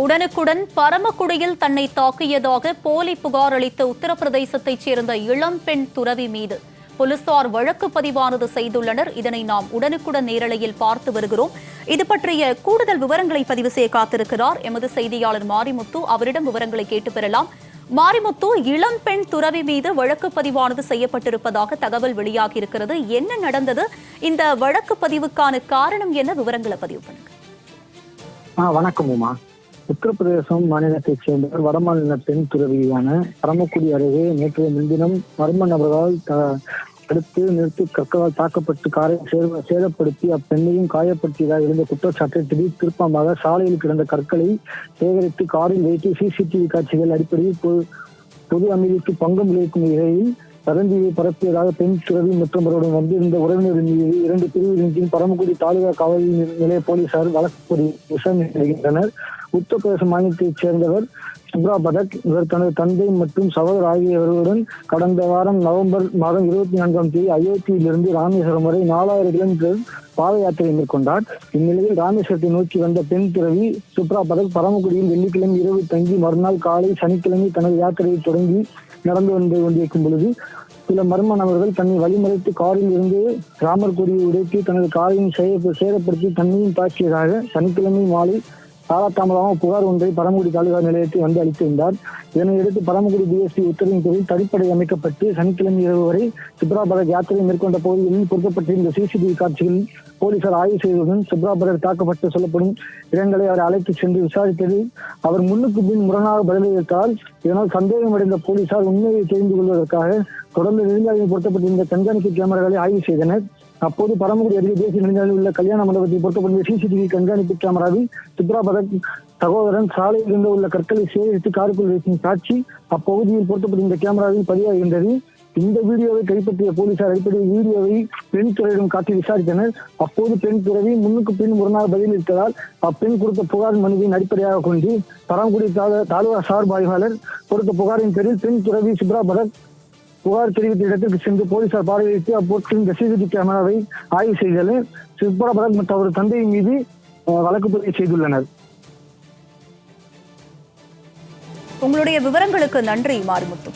உடனுக்குடன் பரமக்குடியில் தன்னை தாக்கியதாக போலி புகார் அளித்த உத்தரப்பிரதேசத்தைச் சேர்ந்த இளம் பெண் துறவி மீது போலீசார் வழக்கு பதிவானது செய்துள்ளனர். இதனை நாம் உடனுக்குடன் நேரலையில் பார்த்து வருகிறோம். இது பற்றிய கூடுதல் விவரங்களை பதிவு செய்ய காத்திருக்கிறார். எமது செய்தியாளர் மாரிமுத்து அவரிடம் விவரங்களை கேட்டு பெறலாம். மாரிமுத்து இளம் பெண் துறவி மீது வழக்கு பதிவானது செய்யப்பட்டிருப்பதாக தகவல் வெளியாகியிருக்கிறது. என்ன நடந்தது? இந்த வழக்கு பதிவுக்கான காரணம் என்ன? விவரங்களை பதிவு பண்ணுங்க வணக்கம் உமா. உத்தரப்பிரதேசம் மாநிலத்தைச் சேர்ந்தவர் வடமாநில பெண் துறவியான பரமக்குடி அருகே நேற்று முன்தினம் மர்ம நபர்களால் தடுத்து நிறுத்தி கற்களால் தாக்கப்பட்டு காரை சேத- சேதப்படுத்தி அப்பெண்ணையும் காயப்படுத்தியதாக இருந்த குற்றச்சாட்டை திடீர் திருப்பமாக சாலையில் கிடந்த கற்களை சேகரித்து காரில் வைத்து சிசிடிவி காட்சிகள் அடிப்படையில் பொது அமைதிக்கு பங்கம் விளைவிக்கும் வகையில் பரந்தியை பரப்பியதாக பெண் துறவி மற்றும் அவருடன் வந்திருந்த உறவினரின் மீது இரண்டு பிரிவுகளின் கீழ் பரமக்குடி தாலுகா காவல் நிலைய போலீசார் வழக்கு பதிவு விசாரணை செய்கின்றனர் உத்தரப்பிரதேச மாநிலத்தைச் சேர்ந்தவர் சுப்ரா பதக் இவர் தனது தந்தை மற்றும் சகோதரர் ஆகியவர்களுடன் கடந்த வாரம் நவம்பர் மாதம் இருபத்தி நான்காம் தேதி அயோத்தியிலிருந்து ராமேஸ்வரம் வரை நாலாயிரம் கிலோமீட்டர் பாத யாத்திரை மேற்கொண்டார். இந்நிலையில் ராமேஸ்வரத்தை நோக்கி வந்த பெண் துறவி சுப்ரா பதக் பரமக்குடியில் வெள்ளிக்கிழமை இரவு தங்கி மறுநாள் காலை சனிக்கிழமை தனது யாத்திரையை தொடங்கி நடந்து வந்து கொண்டிருக்கும் பொழுது சில மர்ம நபர்கள் தன்னை வழிமறைத்து காரில் இருந்து ராமர் கொடியை உடைத்து தனது காரையும் சேதப்படுத்தி தன்னையும் தாக்கியதாக சனிக்கிழமை மாலை காலதாமதமாக புகார் ஒன்றை பரமக்குடி தாலுகா நிலையத்தில் வந்து அளித்திருந்தார். இதனையடுத்து பரமக்குடி பிஎஸ்பி உத்தரவின் பேரில் தடிப்படை அமைக்கப்பட்டு சனிக்கிழமை இரவு வரை சுப்ராபரக் யாத்திரை மேற்கொண்ட பகுதிகளில் பொருத்தப்பட்டிருந்த சிசிடிவி காட்சிகளில் போலீசார் ஆய்வு செய்ததுடன் சிப்ராபரர் தாக்கப்பட்டு சொல்லப்படும் இடங்களை அவர் அழைத்து சென்று விசாரித்தது. அவர் முன்னுக்கு பின் முரணாக பதிலளித்தால் இதனால் சந்தேகமடைந்த போலீசார் உண்மையை தெரிந்து கொள்வதற்காக தொடர்ந்து நெடுஞ்சாலையில் பொருத்தப்பட்டிருந்த கண்காணிப்பு கேமராக்களை ஆய்வு செய்தனர். அப்போது பரமக்குடி அருகே தேசிய நெடுஞ்சாலையில் உள்ள கல்யாண மண்டபத்தில் பொருத்தப்பட்ட சிசிடிவி கண்காணிப்பு கேமராவில் சித்ரா பதக் சகோதரன் சாலையில் இருந்து உள்ள கற்களை சேகரித்து காருக்குள் வைக்கும் காட்சி அப்பகுதியில் பொருத்தப்பட்டிருந்த கேமராவில் பதிவாகின்றது இந்த வீடியோவை கைப்பற்றிய போலீசார் அடிப்படையில் வீடியோவை பெண் துறையிடம் காட்டி விசாரித்தனர். அப்போது பெண் துறவி முன்னுக்கு பின் முரணாக பதிலளித்ததால் அப்பெண் கொடுத்த புகார் மனுவின் அடிப்படையாக கொண்டு பரமக்குடி தாலுகா சார்பு ஆய்வாளர் கொடுத்த புகாரின் பேரில் பெண் துறவி சிப்ரா பரத் புகார் தெரிவித்த இடத்திற்கு சென்று போலீசார் பார்வையிட்டு அப்போட்டின் இந்த சிசிடிவி கேமராவை ஆய்வு செய்தனர். சிப்ரா பரத் மற்றும் அவரது தந்தையின் மீது அஹ், வழக்கு பதிவு செய்துள்ளனர். உங்களுடைய விவரங்களுக்கு நன்றி மாரிமுத்து